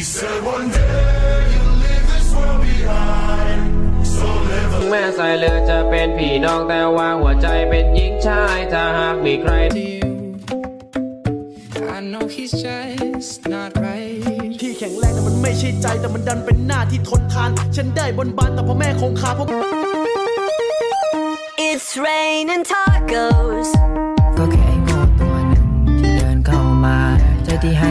แม่สายเลือดจะเป็นพี่น้องแต่ว่าหัวใจเป็นหญิงชายถ้าหากมีใคร I know he's just not right. ที่แข็งแรงแต่มันไม่ใช่ใจแต่มันดันเป็นหน้าที่ทนทาน ฉันได้บนบานแต่พ่อแม่คงคาเพราะ It's raining tacos ก็แค่ไอ้โง่ตัวหนึ่งที่เดินเข้ามาใจที่ให้